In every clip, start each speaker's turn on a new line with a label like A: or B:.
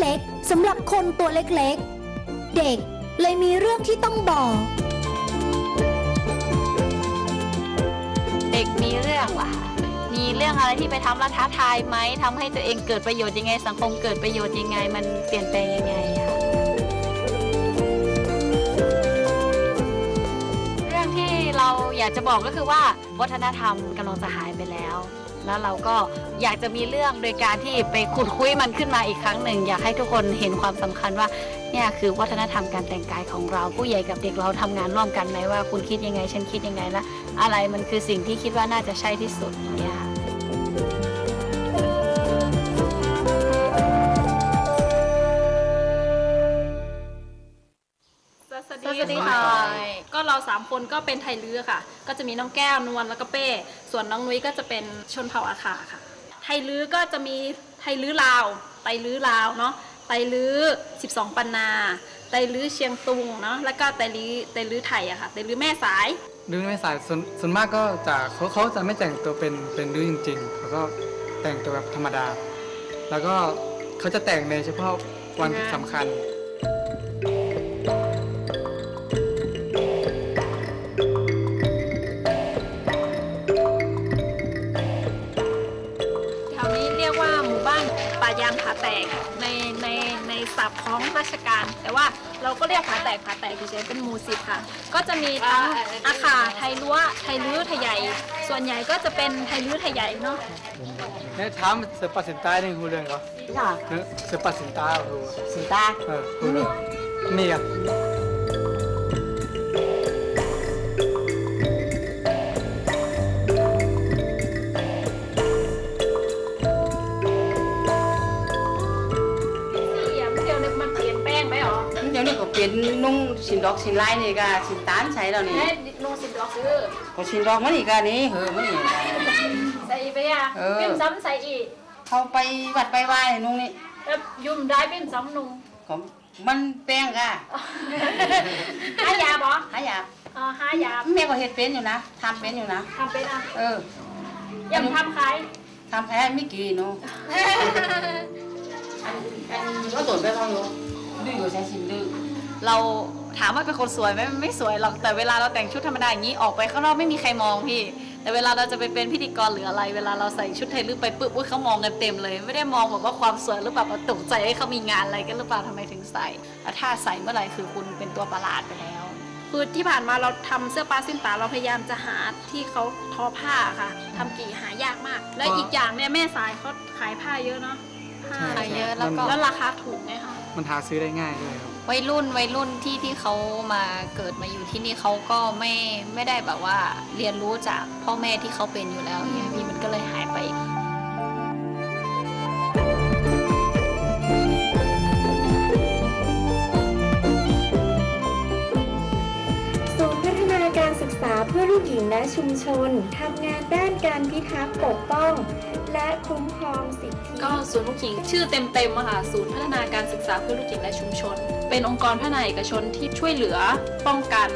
A: เล็กสำหรับคนตัวเล็กๆ เด็กเลยมีเรื่องที่ต้องบอก
B: เด็กมีเรื่องว่ะ มีเรื่องอะไรที่ไปทำแล้วท้าทายไหมทำให้ตัวเองเกิดประโยชน์ยังไง สังคมเกิดประโยชน์ยังไง มันเปลี่ยนแปลงยังไงคะเรื่องที่เราอยากจะบอกก็คือว่า วัฒนธรรมกำลังจะหายไปแล้ว แล้วเราก็อยากจะมีเรื่องโดยการที่ไปขุดคุยมันขึ้นมาอีกครั้งหนึ่ง อยากให้ทุกคนเห็นความสำคัญว่าเนี่ยคือวัฒนธรรมการแต่งกายของเราผู้ใหญ่กับเด็กเราทำงานร่วมกันไหมว่าคุณคิดยังไง ฉันคิดยังไงและอะไรมันคือสิ่งที่คิดว่าน่าจะใช่ที่สุดอย่างเนี่ยค่ะ
C: สวัส
B: สวัสดี
C: ดี
B: ค่ะ
C: ค่ะ ก็เราสามคนก็เป็นไทยลื้อค่ะ ก็จะมีน้องแก้วนวลแล้วก็เป้ ส่วนน้องนุ้ยก็จะเป็นชนเผ่าอาคาค่ะ ไทยลื้อก็จะมีไทยลื้อลาวไตลื้อลาวเนาะ ไตลื้อ 12 ปันนา ไตลื้อเชียงตุงเนาะ แล้วก็ไตลื้อไตลื้อไทยอะค่ะ ไตลื้อแม่สาย
D: ดื้อไม่สายส่วนส่วนมากก็จะเขาเขาจะไม่แต่งตัวเป็นเป็นดื้อจริงๆเขาก็แต่งตัวแบบธรรมดา แล้วก็เขาจะแต่งในเฉพาะวันสำคัญ
C: ป่ายางผาแตกในในในศัพท์ของราชการ แต่ว่าเราก็เรียกผาแตกผาแตกเฉยๆเป็นหมู่สิบค่ะ ก็จะมีทั้งอาคาไทยรั้วไทยลื้อไทยใหญ่ ส่วนใหญ่ก็จะเป็นไทยลื้อไทยใหญ่เนาะ
D: เนี่ยถามเสือปัดสินใต้ในหูเรื่องก็
E: จ้ะ
D: เนี่ยเสือปัดสินใต้หู
E: สีตา
D: เออหูเรื่องนี่อะ
C: นนุ่ง
E: สินดอกสินลายนี่ก็สินตาลใช้แล้วนี่
C: เฮ้ยนุ่งสิบดอกซื้อ
E: ก็สินดอกมันนี่ก็นี่เออมันนี่
C: ใส่ไปอะ
E: เออ
C: ปิ้มซ้ำใส่อีก
E: เขาไปวัดไปไหว้นุ่งนี่
C: แล้วยุ่มได้ปิ้มซ้ำนุ่ง
E: ก็มันแป้งค่ะ
C: หายาบอ
E: หายา
C: อ๋อหายา
E: แม่ก็เฮ็ดเป็นอยู่นะทำเป็นอยู่นะ
C: ทำเป็นอะ
E: เออ
C: ยังทำขาย
E: ทำแพ้ไม่กี่เนาะอันอันก็ตรวจไปบ้างอยู่ดื้ออยู่ใช้สินดื้อ
B: เราถามว่าเป็นคนสวยไหมมันไม่สวยหรอกแต่เวลาเราแต่งชุดธรรมดาอย่างนี้ออกไปข้างนอกไม่มีใครมองพี่ แต่เวลาเราจะไปเป็นพิธีกรหรืออะไร เวลาเราใส่ชุดไทยลึกไปปุ๊บอุ๊ยเขามองกันเต็มเลย ไม่ได้มองแบบว่าความสวยหรือแบบว่าตกใจให้เขามีงานอะไรกันหรือเปล่าทำไมถึงใส่แต่ถ้าใส่เมื่อไหร่คือคุณเป็นตัวประหลาดไปแล้ว
C: คือที่ผ่านมาเราทำเสื้อปลาสิ้นตาเราพยายามจะหาที่เขาทอผ้าค่ะทำกี่หายากมาก และอีกอย่างเนี่ยแม่สายเขาขายผ้าเยอะเนาะผ้า
B: ขายเยอะแล้วก็
C: แล้วราคาถูกไงคะ
D: มันหาซื้อได้ง่ายด้วยครับ
B: วัยรุ่นวัยรุ่นที่ที่เขามาเกิดมาอยู่ที่นี่เขาก็ไม่ไม่ได้แบบว่าเรียนรู้จากพ่อแม่ที่เขาเป็นอยู่แล้วเนี่ยพี่มันก็เลยหายไป
F: หญิงและชุมชนทำงานด้านการพิทักษ์ปกป้อง และคุ้มครองสิทธิ
C: ก็ศูนย์ลูกหญิงชื่อเต็มๆมหาศูนย์พัฒนาการศึกษาเพื่อลูกหญิงและชุมชน เป็นองค์กรพัฒนาเอกชนที่ช่วยเหลือป้องกัน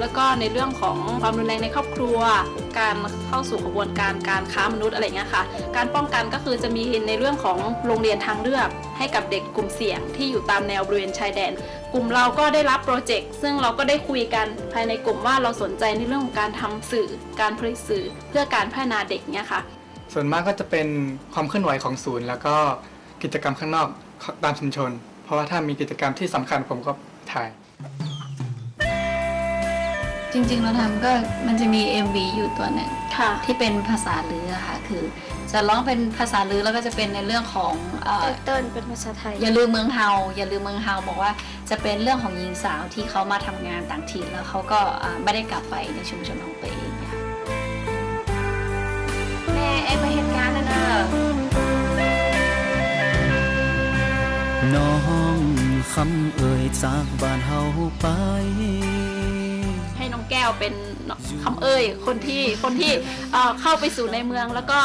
C: แล้วก็ในเรื่องของความรุนแรงในครอบครัว การเข้าสู่กระบวนการการค้ามนุษย์อะไรเงี้ยค่ะ การป้องกันก็คือจะมีในเรื่องของโรงเรียนทางเลือก ให้กับเด็กกลุ่มเสี่ยงที่อยู่ตามแนวบริเวณชายแดน กลุ่มเราก็ได้รับโปรเจกต์ซึ่งเราก็ได้คุยกันภายในกลุ่มว่าเราสนใจในเรื่องของการทำสื่อ การผลิตสื่อ เพื่อการพัฒนาเด็กเนี่ยค่ะ
D: ส่วนมากก็จะเป็นความเคลื่อนไหวของศูนย์ แล้วก็กิจกรรมข้างนอกตามชุมชน เพราะว่าถ้ามีกิจกรรมที่สำคัญผมก็ถ่าย
B: จริงๆ เราทำก็มันจะมี MV อยู่ตัวหนึ่ง
C: ค่ะ
B: ที่เป็นภาษาลืออะค่ะ คือ จะร้องเป็นภาษาลือแล้วก็จะเป็นในเรื่องของเอ่อ
F: เติ้ลเป็นภาษาไทย
B: อย่าลืมเมืองเฮาอย่าลืมเมืองเฮาบอกว่าจะเป็นเรื่องของหญิงสาวที่เขามาทำงานต่างถิ่นแล้วเขาก็อ่าไม่ได้กลับไปในชุมชนของตัวเองเนี่ยค่ะ
F: แม่เอ็งมาเห็นงานแล้วเนอะ
G: น้องคำเอ่ยจากบ้านเฮาไป
C: ให้น้อง แก้วเป็นคำเอ่ยคนที่คนที่เอ่อเข้าไปสู่ในเมืองแล้วก็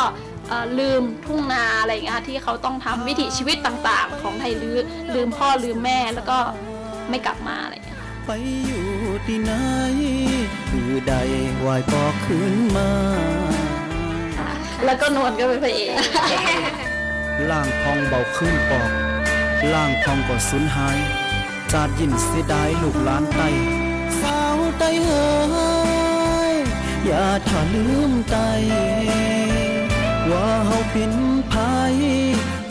C: เอ่อลืมทุ่งนาอะไรอย่างเงี้ยค่ะที่เขาต้องทำวิถีชีวิตต่างๆ ของไทยลือลืมพ่อลืมแม่แล้วก็ไม่กลับมาอะไรอย่างเงี้ยค่ะ
G: ไปอยู่ที่ไหนคือใดวายปอกขึ้นมา
C: แล้วก็นวลก็เป็นพระเอก
G: ล่างทองเบาขึ้นปอกล่างทองก็สูญหาย จาดยินเสียดายลูกหลานไตสาว ไตเฮยอย่าถ้าลืมไต ว่าเฮาเป็นภัย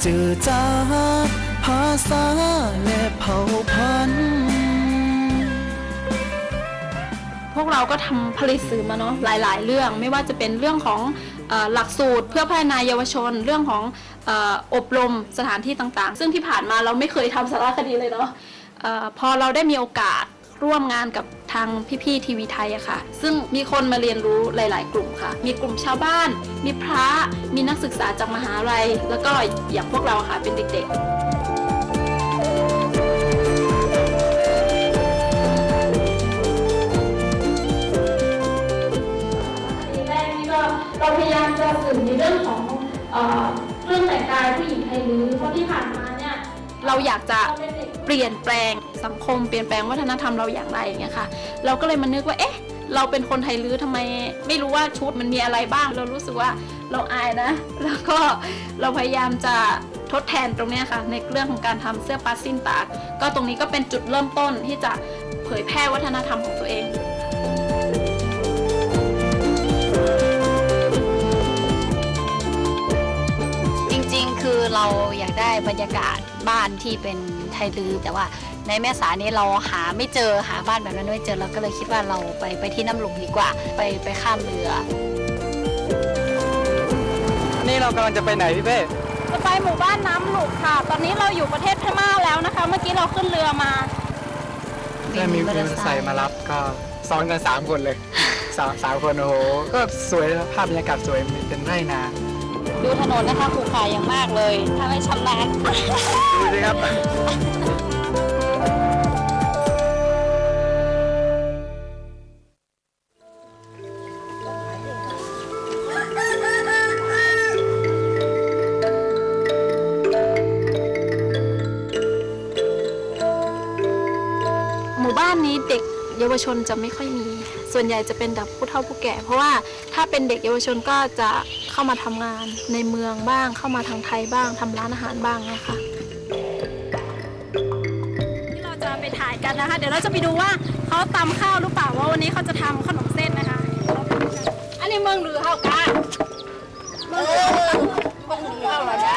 G: เจอจาภาษาและเผ่าพันธุ์
C: พวกเราก็ทำผลิตสื่อมาเนาะหลาย ๆ เรื่องไม่ว่าจะเป็นเรื่องของหลักสูตรเพื่อพัฒนาเยาวชนเรื่องของออบรมสถานที่ต่างๆ ซึ่งที่ผ่านมาเราไม่เคยทำสารคดีเลยเนาะพอเราได้มีโอกาส ร่วมงานกับทางพี่ๆทีวีไทยอะค่ะ ซึ่งมีคนมาเรียนรู้หลาย ๆ กลุ่มค่ะ มีกลุ่มชาวบ้าน มีพระ มีนักศึกษาจากมหาลัย แล้วก็อย่างพวกเราค่ะเป็นเด็กๆแรกนี่ก็เราพยายามจะสื่อในเรื่องของเอเรื่องแต่งกายผู้หญิงไทยลื้อเพราะที่ผ่านมา เราอยากจะเปลี่ยนแปลงสังคมเปลี่ยนแปลงวัฒนธรรมเราอย่างไรอย่างเงี้ยค่ะ เราก็เลยมานึกว่าเอ๊ะเราเป็นคนไทยลื้อทำไม ไม่รู้ว่าชุดมันมีอะไรบ้าง เรารู้สึกว่าเราอายนะ แล้วก็เราพยายามจะทดแทนตรงนี้ค่ะ ในเรื่องของการทำเสื้อปัสซินตากก็ตรงนี้ก็เป็นจุดเริ่มต้นที่จะเผยแพร่วัฒนธรรมของตัวเอง
B: จริงๆคือเราอยากได้บรรยากาศ บ้านที่เป็นไทยลือ แต่ว่าในแม่สานี้เราหาไม่เจอหาบ้านแบบนั้นไม่เจอเราก็เลยคิดว่าเราไปไปที่น้ำหลวงดีกว่า ไปไปข้ามเรือ
D: นี่เรากำลังจะไปไหนพี่เป้
C: จะไปหมู่บ้านน้ำหลุกค่ะ ตอนนี้เราอยู่ประเทศพม่าแล้วนะคะ เมื่อกี้เราขึ้นเรือมา
D: ก็มีมีมอเตอร์ไซค์มารับก็ซ้อนกันสามคนเลยสามสามคนโอ้โหก็สวยนะภาพบรรยากาศสวยมีเป็นไร่นา
B: ดูถนนนะคะขูขาอย่างมากเลย ถ้าไม่ชำนาญ
D: ดูสิครับ
C: หมู่บ้านนี้เด็กเยาวชนจะไม่ค่อยมี ส่วนใหญ่จะเป็นแบบผู้เฒ่าผู้แก่ เพราะว่าถ้าเป็นเด็กเยาวชนก็จะ เข้ามาทำงานในเมืองบ้าง เข้ามาทางไทยบ้างทำร้านอาหารบ้างนะคะที่เราจะไปถ่ายกันนะคะ เดี๋ยวเราจะไปดูว่าเขาตำข้าวหรือเปล่าว่าวันนี้เขาจะทำขนมเส้นนะคะ อันนี้เมืองหรือเฮากาเมืองหรือเมืองหรือเฮาเหรอจ๊ะ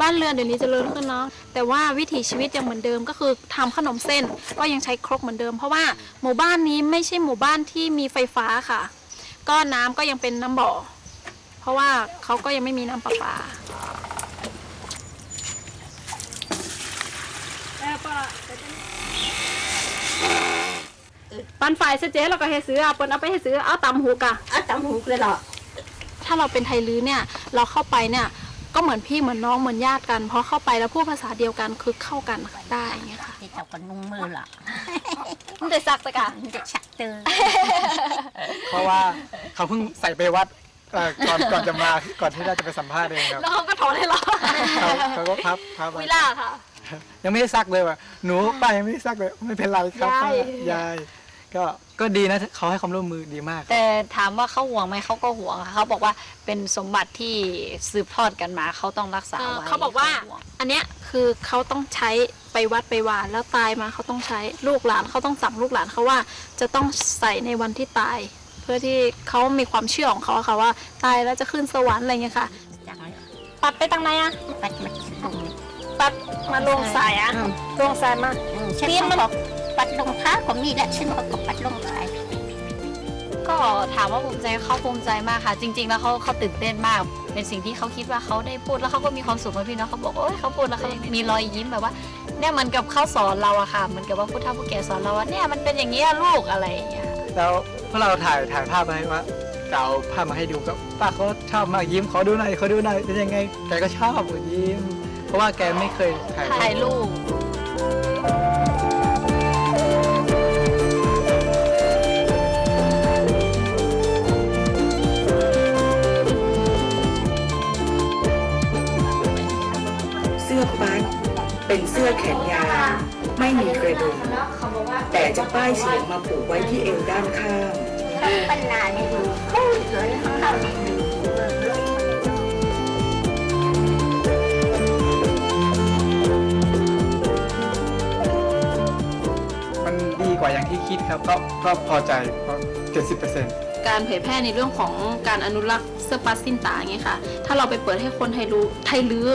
C: บ้านเรือนเดี๋ยวนี้เจริญขึ้นเนาะแต่ว่าวิถีชีวิตยังเหมือนเดิมก็คือทำขนมเส้นก็ยังใช้ครกเหมือนเดิม เพราะว่าหมู่บ้านนี้ไม่ใช่หมู่บ้านที่มีไฟฟ้าค่ะ ก็น้ำก็ยังเป็นน้ำบ่อ เพราะว่าเขาก็ยังไม่มีน้ำประปาปันฝ่ายเสเจ๊เราก็ให้ซื้อเอาเปิ้นเอาไปให้ซื้อเอาตำหูกะ
E: อะตำหูเลยเหรอ
C: ถ้าเราเป็นไทยลื้อเนี่ย เราเข้าไปเนี่ย ก็เหมือนพี่เหมือนน้องเหมือนญาติกันเพราะเข้าไปแล้วพูดภาษาเดียวกันคือเข้ากันได้อย่างเงี้ยค่ะ
H: ที่เจ้าก็นุ่งมือละ
C: มันจะซักสกะ
H: มันจะชักเตือ
D: เพราะว่าเขาเพิ่งใส่ไปวัดเอ่อก่อนก่อนจะมาก่อนที่เราจะไปสัมภาษณ์เองครับ
C: แล้วเขาก็ถอนให้เรา
D: เขาเขาก็พับพับไว้
C: วิล่าค่ะ
D: ยังไม่ได้ซักเลยว่ะหนูป้ายังไม่ได้ซักเลย ไม่เป็นไรครับป้ายา
C: ย
D: ยายก็ ก็ดีนะเขาให้ความร่วมมือดีมาก
B: แต่ถามว่าเขาห่วงไหมเขาก็ห่วงค่ะเขาบอกว่าเป็นสมบัติที่สืบทอดกันมาเขาต้องรักษา
C: เอ่อ
B: ไว้
C: เขาบอกว่า
B: ห่ง
C: อันเนี้ยคือเขาต้องใช้ไปวัดไปวานแล้วตายมาเขาต้องใช้ลูกหลานเขาต้องสั่งลูกหลานเขาว่าจะต้องใส่ในวันที่ตาย เพื่อที่เขามีความเชื่อของเขาอะค่ะว่า ตายแล้วจะขึ้นสวรรค์อะไรเงี้ยค่ะ
H: จังเลย
C: ปัดไปทางไหนอะ
H: ปัดมาตรงนี้
C: ปัดมาลงสายอะลงสายมา
H: อืมฉัน
C: ตีนมัน
H: บอก ปัดลงค้าก็มีและฉันบอกก็ปัดลงขาย
B: ก็ถามว่าภูมิใจเขาภูมิใจมากค่ะ จริง ๆ แล้วเขาเขาตื่นเต้นมาก เป็นสิ่งที่เขาคิดว่าเขาได้พูดแล้วเขาก็มีความสุขนะพี่เนาะเขาบอกโอ้ยเขาพูดแล้วเขามีรอยยิ้มแบบว่าเนี่ยเหมือนกับเขาสอนเราอะค่ะเหมือนกับว่าผู้เฒ่าผู้แก่สอนเราว่าเนี่ยมันเป็นอย่างนี้ยลูกอะไรอย่างเงี้ย
D: แล้วพวกเราถ่ายถ่ายภาพไว้ว่าจะเอาภาพมาให้ดูก็ป้าเขาชอบมากยิ้มขอดูหน่อยขอดูหน่อยเป็นยังไงแกก็ชอบยิ้ม เพราะว่าแกไม่เคยถ่าย
B: ถ่ายรูป
I: เเป็นเสื้อแขนยาวไม่มีกระดุมแต่จะป้ายเสียงมาผูกไว้ที่เอวด้านข้าง
H: ปัญหาในหูคู่เขินองเามันดีกว่าอย่างที่คิด
D: ครับ ก็ก็พอใจเพราะ70%
C: การเผยแพร่ในเรื่องของการอนุรักษ์เสื้อปัสสินตาอย่เงี้ยค่ะ ถ้าเราไปเปิดให้คนไทยรู้ไทยรื้อ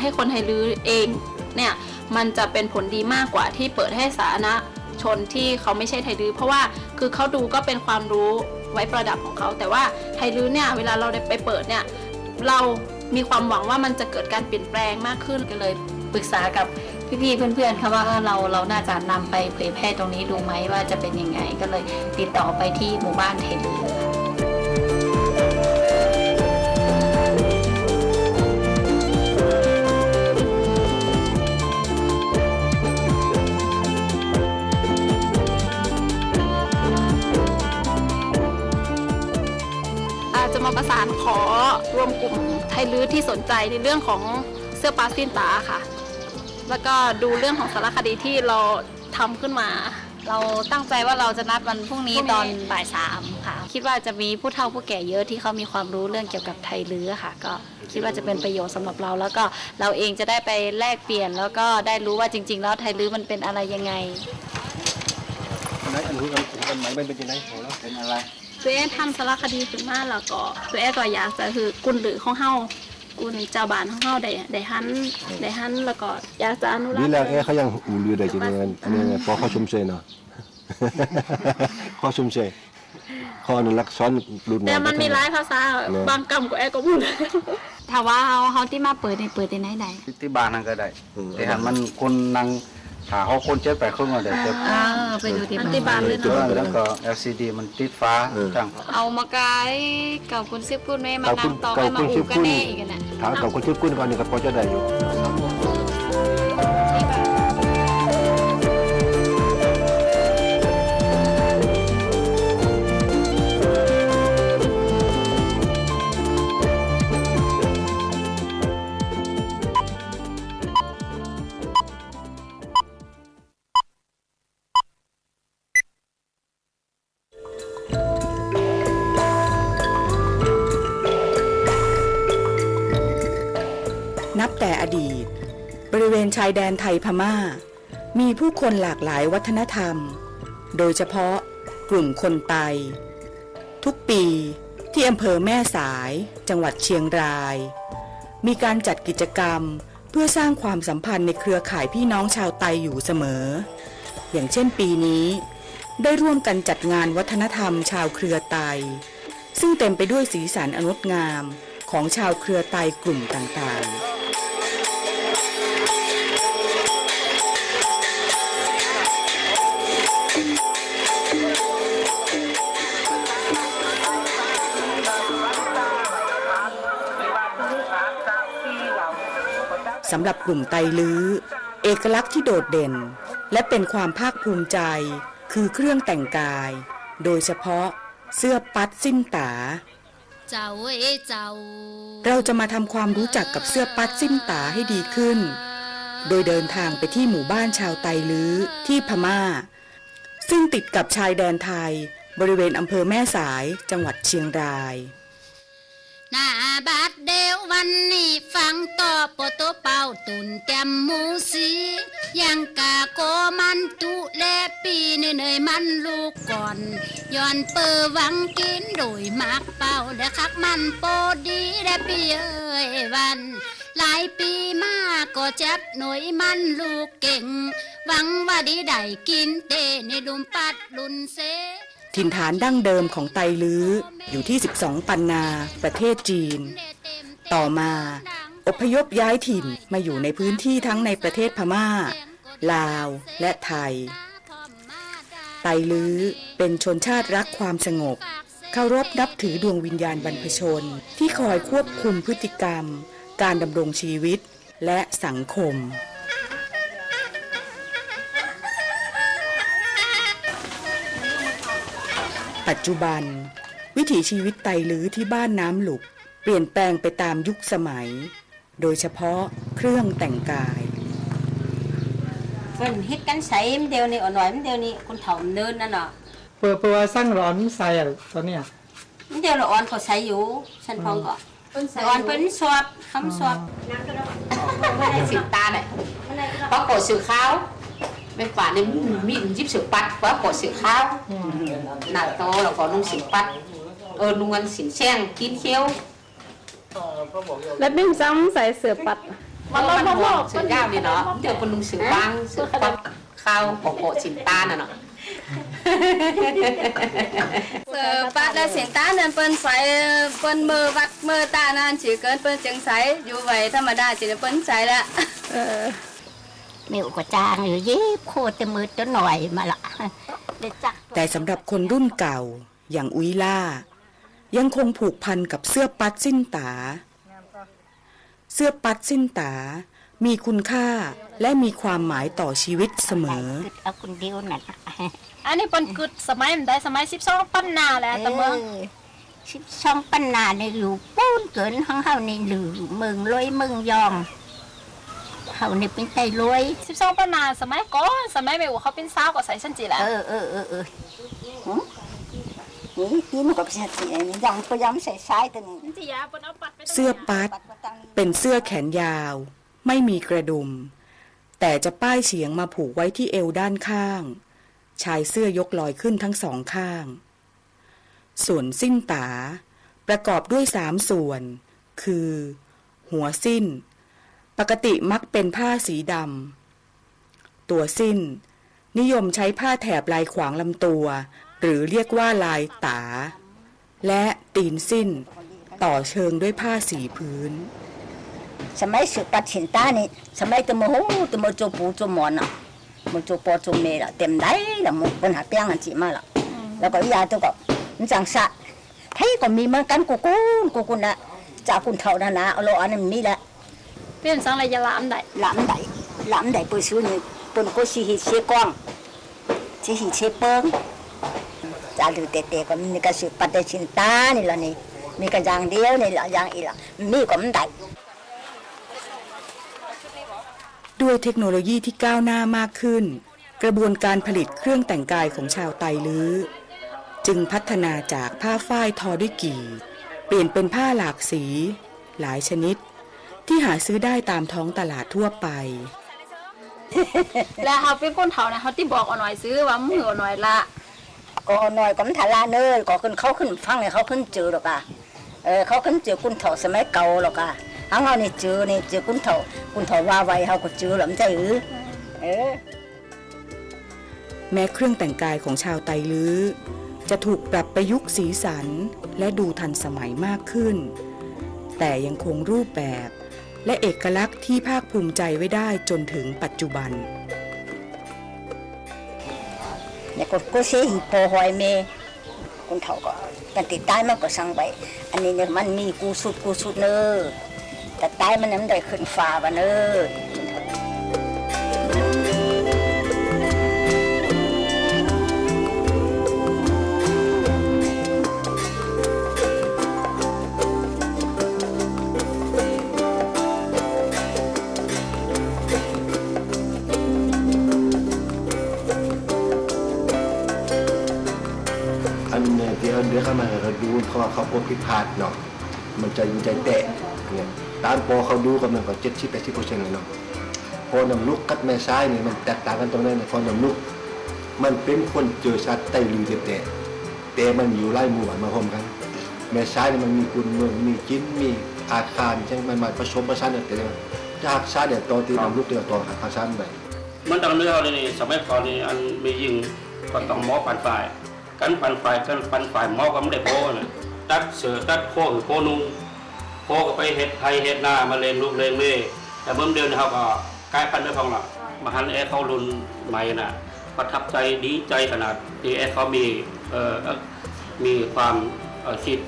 C: ให้คนไทยรื้อเอง เนี่ยมันจะเป็นผลดีมากกว่าที่เปิดให้สาธารณชนที่เขาไม่ใช่ไทยลื้อเพราะว่าคือเขาดูก็เป็นความรู้ไว้ประดับของเขา แต่ว่าไทยลื้อเนี่ยเวลาเราได้ไปเปิดเนี่ยเรามีความหวังว่ามันจะเกิดการเปลี่ยนแปลงมากขึ้น
B: ก็เลยปรึกษากับพี่ๆเพื่อนๆค่ะว่าเราเราน่าจะนำไปเผยแพร่ตรงนี้ดูไหมว่าจะเป็นยังไงก็เลยติดต่อไปที่หมู่บ้านไทยลือ
C: ประสานขอรวมกลุ่มไทยลื้อที่สนใจในเรื่องของเสื้อปาซินตาค่ะ แล้วก็ดูเรื่องของสารคดีที่เราทำขึ้นมา
B: เราตั้งใจว่าเราจะนัดวันพรุ่งนี้
C: พรุ่งนี้
B: ตอนบ่ายสามค่ะ คิดว่าจะมีผู้เฒ่าผู้แก่เยอะที่เขามีความรู้เรื่องเกี่ยวกับไทยลื้อค่ะ ก็คิดว่าจะเป็นประโยชน์สำหรับเรา แล้วก็เราเองจะได้ไปแลกเปลี่ยน แล้วก็ได้รู้ว่าจริง ๆ แล้วไทยลื้อมันเป็นอะไรยังไง
J: ไหนอันรู้อันถึงกันไหมมันเป็นยังไงของเราเป็นอะไร
C: ตัวเองทำสารคดีขึ้นมาแล้วก็ตัวเองก็อยากจะคือกุนหรือของเฮากุนเจ้าบ้านของเฮาได้ได้หันได้หันแล้วก็อยากจะอนุรัก
J: นี่
C: ษ์
J: แหละแกเขายังอูเรือได้จริงๆอันนี้พอเขาชมเชยเนาะเขาชมเชยเขาอนุรักษ์ซ้อนรุ่น
C: แต่มันมีหลายภาษา
J: เนอะ
C: บางกำก็แอก็พูด
B: ถ้าว่าเฮาเฮาที่มาเปิดในเปิดในไหนใด
K: ที่บ้านนั่นก็ได้แต่หากมันคนนั่ง หาเขาคนเจ็ดแปดคนก็ได้แต่
B: อ่าไปดูที่
C: อันที่บ้านเลย
K: จุด
C: เนาะ
K: นั้นแล้วก็ LCD มันติดฟ้าจัง
B: เอามากายกับคุณซิบคุณแม่มา
J: กับคุ
B: นั่
J: ณ
B: งต่อ
J: กับ
B: ให้มา
J: คุณ
B: อู
J: ชิบ
B: กัน
J: คุณ
B: แน่อีกอะน่ะ
J: ถามกับคุณชิบคุณก่อนนี่ก็พอจะได้อยู่า
I: ยแดนไทยพม่า มีผู้คนหลากหลายวัฒนธรรม โดยเฉพาะกลุ่มคนไต ทุกปีที่อำเภอแม่สาย จังหวัดเชียงราย มีการจัดกิจกรรมเพื่อสร้างความสัมพันธ์ในเครือข่ายพี่น้องชาวไตอยู่เสมอ อย่างเช่นปีนี้ ได้ร่วมกันจัดงานวัฒนธรรมชาวเครือไต ซึ่งเต็มไปด้วยสีสันอนงดงามของชาวเครือไตกลุ่มต่างๆ สำหรับกลุ่มไตลื้อ เอกลักษณ์ที่โดดเด่น และเป็นความภาคภูมิใจ คือเครื่องแต่งกาย โดยเฉพาะเสื้อปัดสิ้นตา
B: เจ้าเอ้เจ้า
I: เราจะมาทำความรู้จักกับเสื้อปัดสิ้นตาให้ดีขึ้น โดยเดินทางไปที่หมู่บ้านชาวไตลื้อที่พม่า ซึ่งติดกับชายแดนไทย บริเวณอำเภอแม่สายจังหวัดเชียงราย
H: หน้าบัดเดววันนี้ฟังต่อปโตเป่าตุนแก้มมูสียังกาโกมันตุแลปีเนยมันลูกก่อนย้อนเปอวังกินโดยมักเป่าและคักมันโปดีและปีเอ้ยวัน หลายปีมาก็เจ็บหน่วยมันลูกเก่ง หวังว่าดีได้กินเตในลุมปัดลุนเซ
I: ถิ่นฐานดั้งเดิมของไตลื้ออยู่ที่ 12 ปันนา ประเทศจีน ต่อมา อพยพย้ายถิ่นมาอยู่ในพื้นที่ทั้งในประเทศพม่า ลาวและไทย ไตลื้อเป็นชนชาติรักความสงบ เคารพนับถือดวงวิญญาณบรรพชน ที่คอยควบคุมพฤติกรรม การดำรงชีวิตและสังคม ปัจจุบัน วิถีชีวิตไตลื้อที่บ้านน้ำหลุก เปลี่ยนแปลงไปตามยุคสมัย โดยเฉพาะเครื่องแต่งกาย
H: เพิ่นเฮ็ดกันใส่มันเดียวนี่อ่อนหน่อยมันเดียวนี่คนเฒ่ามันเดินนั่นเนาะ
D: เปิดเปิดว่าสร้างร้อนใส่อะตอนเนี้ย
H: มันเดียวละอ่อนก็ใส่อยู่ฉันพองก็แต่อ่อนเป็นสวดคำสวดไม่ได้สิตาเนี่ยเพราะโกดสื่อขาว
E: bên quả nên mịn giúp sữa bát quá bỏ sữa khao nạt to là có nung sữa bát ờ nung ăn xỉn sen kín khéo
C: และบิ้งซ้ำใส่เสือปัด
E: mà nó nó nó sữa gạo thì nó đều có nung sữa băng sữa bát khao bỏ bỏ xỉn ta nè nó
L: เสือปัดและเสียงตานั่นเปิ้นใส่เปิ้นมือวัดมือตานั่น chỉ เกินเปิ้นจังใสอยู่ไว้ธรรมดา chỉ เปิ้นใส่ละ
H: มิวก็จางอยู่ยิบโคตรมือตัวหน่อยมาละ
I: แต่สำหรับคนรุ่นเก่าอย่างอุ้ยล่า ยังคงผูกพันกับเสื้อปัดสิ้นตา เสื้อปัดสิ้นตา มีคุณค่าและมีความหมายต่อชีวิตเสมอ
H: เอาคนเดียวนั่น
C: อันนี้เป็นกึดสมัยมันได้สมัยสิบสองปั้นนาแหล้วแต่เมือง
H: ชิบช่องปันนาในหลูปูนเกินห้องเฮาในหลูเมืองลอยเมืองยอง เฮานี่เป็นไตลอย
C: สิบสองปั้นนาสมัยก่อนสมัยแม่อูเขาเป็นสาวก็ใส่ชั้นจีแหล้ว
H: เออเออเออเออหึนี่กินกับเสียสีนี่ยังพยายามใส่สายตัวนี้
C: จียาเป็นเอาปัดไป
I: เสื้อปัดเป็นเสื้อแขนยาว ไม่มีกระดุม แต่จะป้ายเฉียงมาผูกไว้ที่เอวด้านข้าง ชายเสื้อยกลอยขึ้นทั้งสองข้าง ส่วนสิ้นตา ประกอบด้วยสามส่วน คือ หัวสิ้น ปกติมักเป็นผ้าสีดำตัวสิ้น นิยมใช้ผ้าแถบลายขวางลำตัว หรือเรียกว่าลายตา และตีนสิ้น ต่อเชิงด้วยผ้าสีพื้น
H: สมัยสืบปัดฉินตานี่สมัยตะมโหตะโมโจปูโจมอนอะมโจปอโจเมละเต็มได้ละมปัญหาเปียงอันจีมาละแล้วก็ยาตัวก็มันจังสะให้ก็มีเหมือนกันกูกูกูกูนะจากคุณเท่านั้นนะเอาโลอันนั้นมีละ
C: เปลี่ยนสังระยะลามได้
H: หลามใดหลามใดปืนซื้อนี่ปืนก็สีหิเชกว้างสีหิเชเปิงจาลือเตะๆก็มีกระสือปัดแต่ชินตานี่ละนี่มีกระยางเดียวนี่ละยางอีละมีก็มันได้
I: ด้วยเทคโนโลยีที่ก้าวหน้ามากขึ้น กระบวนการผลิตเครื่องแต่งกายของชาวไตลื้อ จึงพัฒนาจากผ้าฝ้ายทอด้วยกี่ เปลี่ยนเป็นผ้าหลากสี หลายชนิด ที่หาซื้อได้ตามท้องตลาดทั่วไป
C: แล้วเขาเป็นคนเฒ่านะเขาที่บอกเอาหน่อยซื้อว่ามือเอาหน่อยละ
H: ก็หน่อยก็มันทาลาเนยก็ขึ้นเขาขึ้นฟังเลยเขาขึ้นเจอหรอกอะเออเขาขึ้นเจอคุณเถาสมัยเก่าหรอกอะเขาเอานี่เจอนี่เจอคุณเถาคุณเถาว่าไว้เขาก็เจอหลำใจอือเออ
I: แม้เครื่องแต่งกายของชาวไตลื้อ จะถูกปรับประยุกต์สีสัน และดูทันสมัยมากขึ้น แต่ยังคงรูปแบบ และเอกลักษณ์ที่ภาคภูมิใจไว้ได้จนถึงปัจจุบัน
H: เนี่ยก็ก็เสียหิโพหอยเมคุณเถาก็กันติดใต้มันก็สั่งไปอันนี้เนี่ยมันมีกูสุดกูสุดเนอแต่ใต้มันน้ำได้ขึ้นฟ้าบะเนอ
J: อันเนี่ยเดี๋ยวเดี๋ยวเข้ามาเราดูเพราะว่าเขาพบผิดพลาดเนาะมันจะยิงใจแตะเนี่ยตามปอเขาดูกันมันก็เจ็ดสิบแปดสิบเปอร์เซ็นต์เลยเนาะพอนำลุกกับแม่ซ้ายนี่มันแตกต่างกันตรงนั้นเนี่ยพอนำลุกมันเป็นคนเจอชัดไตลือแต่แต่แต่มันอยู่ไล่หมู่บ้านมาพร้อมกัน แม่ซ้ายนี่มันมีกุลเมืองมีจิ้นมีอาคารใช่ไหมมันมาผสมผสานกันแต่เนี่ยจากซ้ายเนี่ยต่อตีนำลุกเดียวต่ออาคารไป
M: มันดังเนื้อเลยนี่สมัยก่อนนี่อันมียิงก็ต้องหมอปันฝ่าย กันปันฝ่ายกันปันฝ่ายหมอก็ไม่ได้โพนะตัดเสือตัดโคหรือโคนุงโคก็ไปเห็ดไทยเห็ดหน้ามาเลงลูกเลงเล่แต่เมื่อเดือนเขาก็กลายพันธุ์ไปพองละมาหันแอร์เขารุนใหม่น่ะประทับใจดีใจขนาดที่แอร์เขามีเอ่อเอ่อมีความเอ่อคิด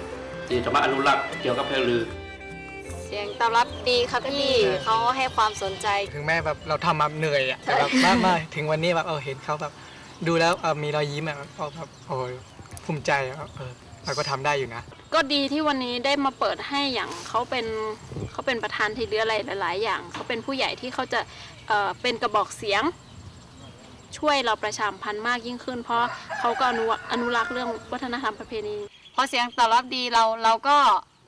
M: ที่จะมาอนุรักษ์เกี่ยวกับเพลงลือ
B: เสียงตอบรับดีครับพี่เขาให้ความสนใจ
D: ถึงแม้แบบเราทำมาเหนื่อยอะแต่แบบมามาถึงวันนี้แบบเออเห็นเขาแบบ ดูแล้วเออมีรอยยิ้มอะเออแบบโอ้ยภูมิใจอะแบบเออเราก็ทำได้อยู่นะ
C: ก็ดีที่วันนี้ได้มาเปิดให้อย่างเขาเป็นเขาเป็นประธานที่เรืออะไรหลาย ๆ อย่างเขาเป็นผู้ใหญ่ที่เขาจะเอ่อเป็นกระบอกเสียง ช่วยเราประชาสัมพันธ์มากยิ่งขึ้น เพราะเขาก็อนุอนุรักษ์เรื่องวัฒนธรรมประเพณี
B: พอเสียงตอบรับดีเราเราก็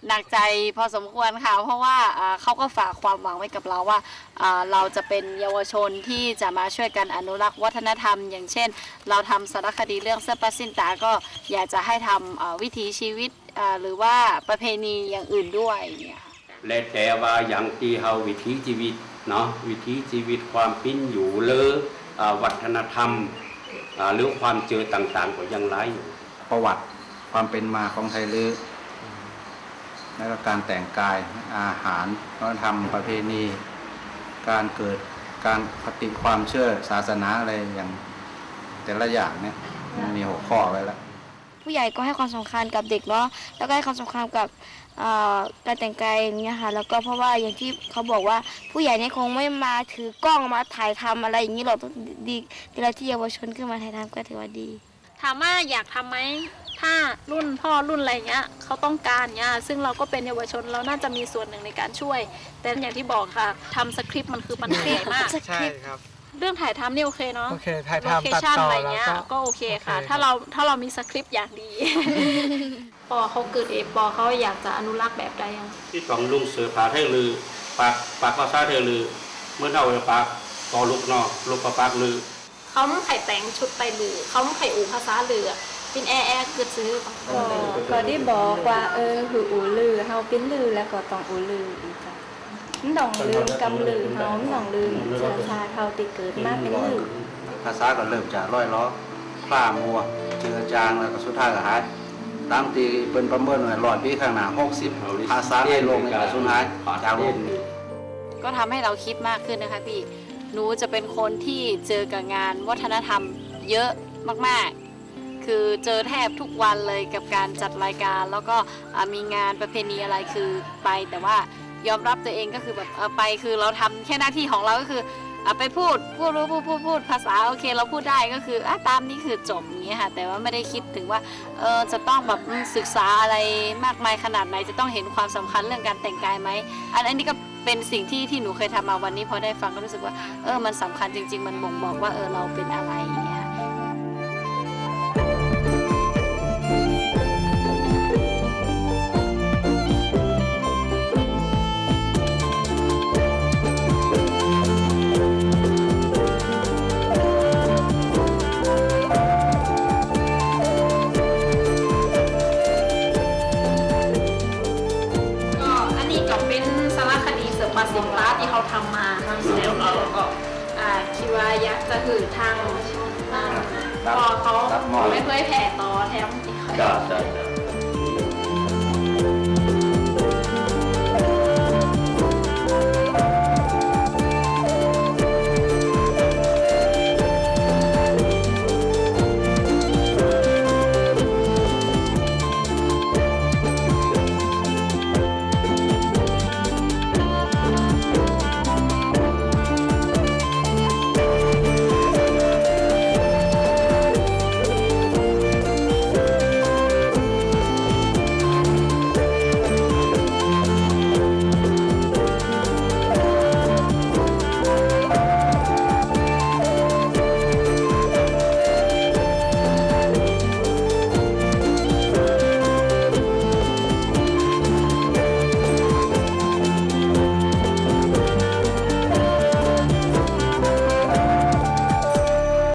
B: หนักใจพอสมควรค่ะ เพราะว่าอ่าเขาก็ฝากความหวังไว้กับเราว่าอ่าเราจะเป็นเยาวชนที่จะมาช่วยกันอนุรักษ์วัฒนธรรม อย่างเช่น เราทำสารคดีเรื่องเสื้อปัสสินตาก็อยากจะให้ทำอ่าวิถีชีวิตอ่าหรือว่าประเพณีอย่างอื่นด้วยเนี่ยค่ะ
M: และแต่ว่าอย่างที่เฮาวิถีชีวิตเนาะวิถีชีวิตความปิ้นอยู่หรืออ่าวัฒนธรรมอ่าหรือความเจอต่างๆก็ยังหลายอยู่
K: ประวัติความเป็นมาของไทยลือ แล้วก็การแต่งกายอาหารวัฒนธรรมประเพณี การเกิดการปฏิความเชื่อศาสนาอะไรอย่างแต่ละอย่างเนี่ยมันมีหัวข้อไว้แล้ว
N: ผู้ใหญ่ก็ให้ความสำคัญกับเด็กเนาะแล้วก็ให้ความสำคัญกับเอ่อการแต่งกายอย่างเงี้ยค่ะแล้วก็เพราะว่าอย่างที่เขาบอกว่าผู้ใหญ่เนี่ยคงไม่มาถือกล้องมาถ่ายทำอะไรอย่างนี้หรอกต้องดีดีแล้วที่เยาวชนขึ้นมาถ่ายทำก็ถือว่าดี
C: ถามว่าอยากทำไหม ถ้ารุ่นพ่อรุ่นอะไรเงี้ยเขาต้องการเงี้ยซึ่งเราก็เป็นเยาวชนเราน่าจะมีส่วนหนึ่งในการช่วย แต่อย่างที่บอกค่ะทำสคริปต์มันคือปัญหาใหญ่มาก
D: ใช่ครับ
C: เรื่องถ่ายทำนี่โอเคเนาะ
D: โอเคถ่าย
C: โล
D: ทำ
C: เค
D: ตัด
C: ชั่น
D: ต่อ
C: อะไร
D: แล้ว
C: เงี้ย
D: ก็
C: ก็โอเคค่ะ
D: โอเค
C: ถ้าเราถ้าเรามีสคริปต์อย่างดี ปอเขาเกิดเอปอเขาอยากจะอนุรักษ์แบบใดยัง
M: ที่ต้องลุงเสือผาไทยลือปากปากภาษาไทยลือเมื่อเราปากต่อลูกนอกลูกปากลือ
C: เขาไม่ไข่แต่งชุดไปหรือ เขาไม่ไข่อูภาษาเหลือ เป็นแอแอเกิดซื้อป่ะ
L: ก็ก็ได้บอกว่าเออคืออูลือเฮาเป็นลือแล้วก็ต้องอูลืออีกจ้ะมันต้องลืมกำลือเฮามันต้องลืมเชื้อชาติเฮาที่เกิดมาเป็นลือ
K: ภาษาก็เริ่มจากร้อยล้อพร่ามัวเจือจางแล้วก็สุดท้ายก็หายตามที่เป็นประเมินไว้ร้อยปีข้างหน้า60ภาษาในโลกนี่ก็สูญหายจากโลกนี้
B: ก็ทำให้เราคิดมากขึ้นนะคะพี่หนูจะเป็นคนที่เจอกับงานวัฒนธรรมเยอะมากๆ คือเจอแทบทุกวันเลยกับการจัดรายการ แล้วก็มีงานประเพณีอะไรคือไปแต่ว่ายอมรับตัวเองก็คือแบบไปคือเราทำแค่หน้าที่ของเราก็คือไปพูดพูดรู้พูดพูดพูดภาษาโอเคเราพูดได้ก็คืออตามนี้คือจบอย่างเงี้ยค่ะ แต่ว่าไม่ได้คิดถึงว่าเออจะต้องแบบศึกษาอะไรมากมายขนาดไหน จะต้องเห็นความสำคัญเรื่องการแต่งกายไหมอันนี้ก็เป็นสิ่งที่ที่หนูเคยทำมาวันนี้พอได้ฟังก็รู้สึกว่าเออมันสำคัญจริง ๆ มันบ่งบอกว่าเออเราเป็นอะไร